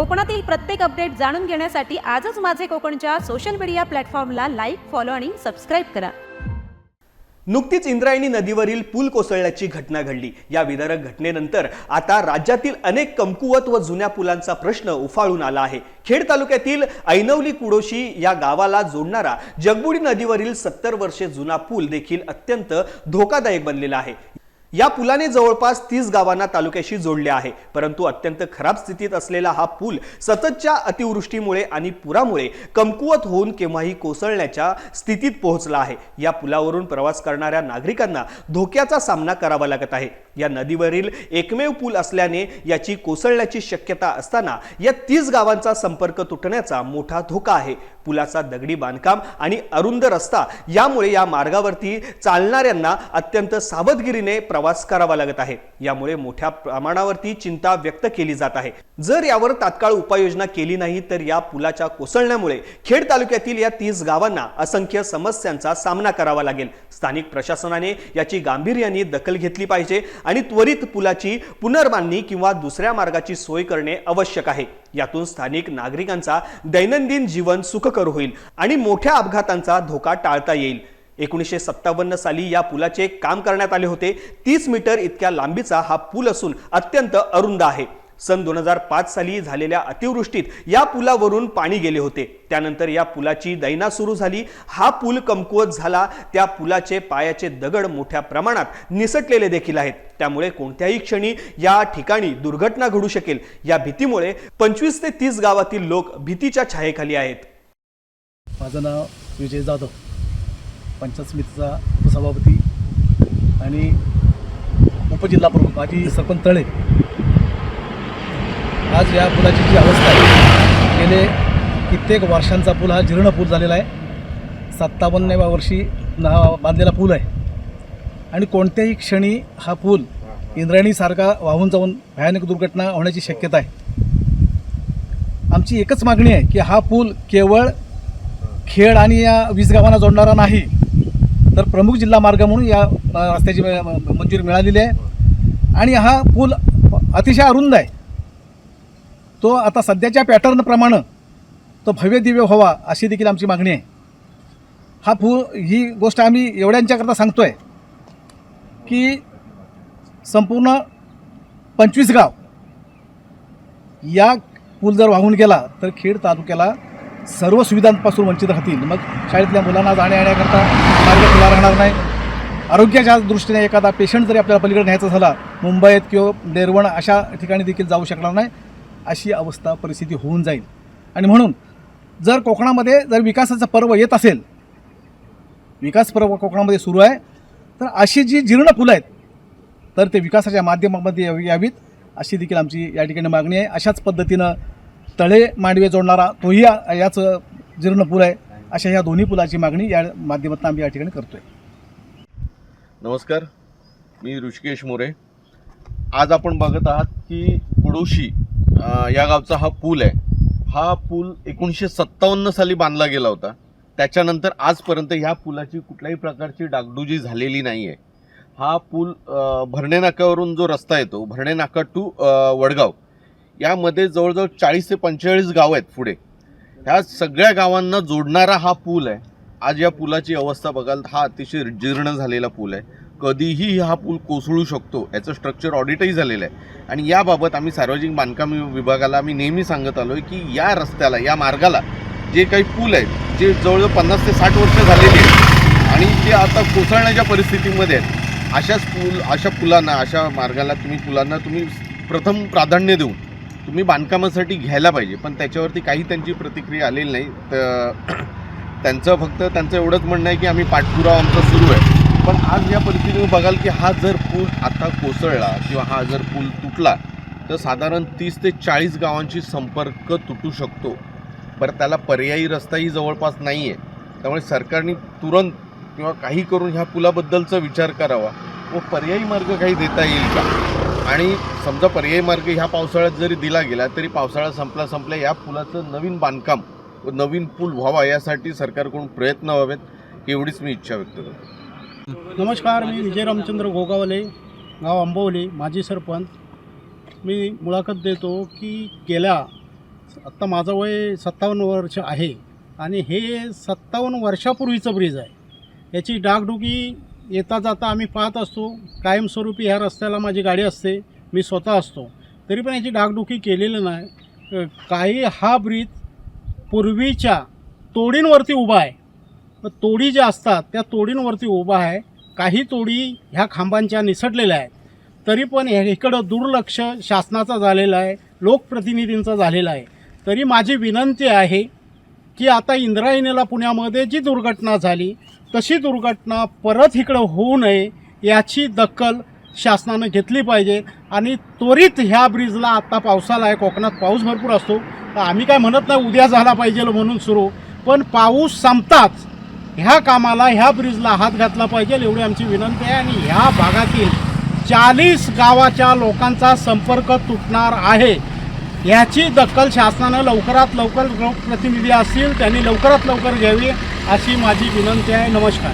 कोकणातील प्रत्येक अपडेट जाणून घेण्यासाठी आजच माझे कोकणच्या सोशल मीडिया प्लॅटफॉर्मला लाईक फॉलो आणि सबस्क्राईब करा. नुकतीच इंद्रायणी नदीवरील पूल कोसळल्याची घटना घडली. या विदारक घटनेनंतर आता राज्यातील अनेक कमकुवत व जुन्या पुलांचा प्रश्न उफाळून आला आहे. खेड तालुक्यातील ऐनवली कुडोशी या गावाला जोडणारा जगबुडी नदीवरील सत्तर वर्षे जुना पूल देखील अत्यंत धोकादायक बनलेला आहे. या पुलाने जवळपास तीस गावांना तालुक्याशी जोडले आहे. परंतु अत्यंत खराब स्थितीत असलेला हा पूल सततच्या अतिवृष्टीमुळे आणि पुरामुळे कमकुवत होऊन केव्हाही कोसळण्याच्या स्थितीत पोहोचला आहे. या पुलावरून प्रवास करणाऱ्या नागरिकांना धोक्याचा सामना करावा लागत आहे. या नदीवरील एकमेव पूल असल्याने याची कोसळण्याची शक्यता असताना या तीस गावांचा संपर्क तुटण्याचा मोठा धोका आहे. पुलाचा दगडी बांधकाम आणि अरुंद रस्ता यामुळे या मार्गावरती चालणाऱ्यांना अत्यंत सावधगिरीने प्रवास करावा लागत आहे. यामुळे मोठ्या प्रमाणावरती चिंता व्यक्त केली जात आहे. जर यावर तात्काळ उपाययोजना केली नाही तर या पुलाच्या कोसळण्यामुळे खेड तालुक्यातील या तीस गावांना असंख्य समस्यांचा सामना करावा लागेल. स्थानिक प्रशासनाने याची गांभीर्याने दखल घेतली पाहिजे. आणि त्वरित पुलाची पुनर्बांधणी किंवा दुसऱ्या मार्गाची सोय करणे आवश्यक आहे. यातून स्थानिक नागरिकांचा दैनंदिन जीवन सुखकर होईल आणि मोठ्या अपघातांचा धोका टाळता येईल. एकोणीसशे सत्तावन्न साली या पुलाचे काम करण्यात आले होते. तीस मीटर इतक्या लांबीचा हा पूल असून अत्यंत अरुंद आहे. सन दोन हजार पाच साली झालेल्या अतिवृष्टीत या पुलावरून पाणी गेले होते. त्यानंतर या पुलाची दैना सुरू झाली. हा पूल कमकुवत झाला. त्या पुलाचे पायाचे दगड मोठ्या प्रमाणात निसटलेले देखील आहेत. त्यामुळे कोणत्याही क्षणी या ठिकाणी दुर्घटना घडू शकेल. या भीतीमुळे पंचवीस ते तीस गावातील लोक भीतीच्या छायेखाली आहेत. माझं नाव विजय जाधव. पंचायत समितीचा उपसभापती आणि उपजिल्हा प्रमुख माझी सरपंच तळे. आज या पुलाची जी अवस्था आहे गेले कित्येक वर्षांचा पूल हा जीर्ण पूल झालेला आहे. सत्तावन्नव्या वर्षी ना बांधलेला पूल आहे. आणि कोणत्याही क्षणी हा पूल इंद्रायणीसारखा वाहून जाऊन भयानक दुर्घटना होण्याची शक्यता आहे. आमची एकच मागणी आहे की हा पूल केवळ खेड आणि या वीस गावांना जोडणारा नाही तर प्रमुख जिल्हा मार्ग म्हणून या रस्त्याची मंजुरी मिळालेली आहे. आणि हा पूल अतिशय अरुंद आहे. तो आता सध्याच्या पॅटर्नप्रमाणे तो भव्य दिव्य व्हावा अशी देखील आमची मागणी आहे. हा पूल ही गोष्ट आम्ही एवढ्यांच्याकरता सांगतो आहे की संपूर्ण पंचवीस गाव या पूल जर वाहून गेला तर खेड तालुक्याला सर्व सुविधांपासून वंचित राहतील. मग शाळेतल्या मुलांना जाण्या येण्याकरता मार्ग खुला राहणार नाही. आरोग्याच्या दृष्टीने एखादा पेशंट जरी आपल्याला पलीकडे न्यायचा झाला मुंबईत किंवा डेरवण अशा ठिकाणी देखील जाऊ शकणार नाही. अशी अवस्था परिस्थिती होऊन जाईल. आणि म्हणून जर कोकणामध्ये जर विकासाचं पर्व येत असेल विकास पर्व कोकणामध्ये सुरू आहे तर अशी जी जीर्ण फुलं आहेत तर ते विकासाच्या माध्यमामध्ये यावी- यावीत अशी देखील आमची या ठिकाणी मागणी आहे. अशाच पद्धतीनं तळे मांडवे जोडणारा तोही याचं याच जीर्ण पूल आहे. अशा या दोन्ही पुलाची मागणी या माध्यमातून आम्ही या ठिकाणी करतोय. नमस्कार. मी ऋषिकेश मोरे. आज आपण बघत आहात की पडोशी या गावचा हा पूल आहे. हा पूल एकोणीसशे सत्तावन्न साली बांधला गेला होता. त्याच्यानंतर आजपर्यंत ह्या पुलाची कुठल्याही प्रकारची डागडुजी झालेली नाही आहे हा पूल भरणे नाक्यावरून जो रस्ता येतो भरणे नाका टू वडगाव यामध्ये जवळजवळ चाळीस ते पंचेचाळीस गावं आहेत पुढे. ह्या सगळ्या गावांना जोडणारा हा पूल आहे. आज या पुलाची अवस्था बघाल हा अतिशय जीर्ण झालेला पूल आहे. कधीही हा पूल कोसळू शकतो. याचं स्ट्रक्चर ऑडिटही झालेलं आहे. आणि याबाबत आम्ही सार्वजनिक बांधकाम विभागाला आम्ही नेहमी सांगत आलो आहे की या रस्त्याला या मार्गाला जे काही पूल आहेत जे जवळजवळ पन्नास ते साठ वर्ष झालेली आहेत आणि ते आता कोसळण्याच्या परिस्थितीमध्ये आहेत अशाच पूल अशा पुलांना अशा मार्गाला तुम्ही पुलांना तुम्ही प्रथम प्राधान्य देऊन तुम्ही बांधकामासाठी घ्यायला पाहिजे. पण त्याच्यावरती काही त्यांची प्रतिक्रिया आलेली नाही. तर त्यांचं फक्त त्यांचं एवढंच म्हणणं आहे की आम्ही पाठपुरावा आमचा सुरू आहे. पण आज या पद्धतीने बघाल की हा जर पूल आता कोसळला किंवा हा जर पूल तुटला तर साधारण तीस ते चाळीस गावांची संपर्क तुटू शकतो. बरं त्याला पर्यायी रस्ताही जवळपास नाही आहे त्यामुळे सरकारने तुरंत किंवा काही करून ह्या पुलाबद्दलचा विचार करावा. व पर्यायी मार्ग काही देता येईल का? आणि समजा पर्यायी मार्ग ह्या पावसाळ्यात जरी दिला गेला तरी पावसाळा संपला संपल्या या पुलाचं नवीन बांधकाम व नवीन पूल व्हावा यासाठी सरकारकडून प्रयत्न व्हावेत एवढीच मी इच्छा व्यक्त करतो. नमस्कार मी विजय रामचंद्र गोगावले गाव आंबवली माजी सरपंच. मी मुलाखत देतो की गेल्या आत्ता माझं वय सत्तावन्न वर्ष आहे आणि हे सत्तावन्न वर्षापूर्वीचं ब्रिज आहे. याची डागडुगी येता जाता आम्ही पाहत असतो. कायमस्वरूपी ह्या रस्त्याला माझी गाडी असते. मी स्वतः असतो. तरी पण याची डागडुकी केलेली नाही. काही हा ब्रिज पूर्वीच्या तोडींवरती उभा आहे. तर तोडी ज्या असतात त्या तोडींवरती उभा आहे. काही तोडी ह्या खांबांच्या निसटलेल्या आहेत. तरी पण ह्या- इकडं दुर्लक्ष शासनाचा झालेला आहे लोकप्रतिनिधींचा झालेला आहे. तरी माझी विनंती आहे की आता इंद्रायणीला पुण्यामध्ये जी दुर्घटना झाली तशी दुर्घटना परत इकडं होऊ नये याची दखल शासनानं घेतली पाहिजे. आणि त्वरित ह्या ब्रिजला आत्ता पावसाला आहे कोकणात पाऊस भरपूर असतो. तर आम्ही काय म्हणत नाही उद्या झाला पाहिजे म्हणून सुरू. पण पाऊस संपताच ह्या कामाला ह्या ब्रिजला हात घातला पाहिजे एवढी आमची विनंती आहे. आणि ह्या भागातील चाळीस गावाच्या लोकांचा संपर्क तुटणार आहे. ह्याची दखल शासनानं लवकरात लवकर लोकप्रतिनिधी असतील त्यांनी लवकरात लवकर घ्यावी अशी माझी विनंती आहे. नमस्कार.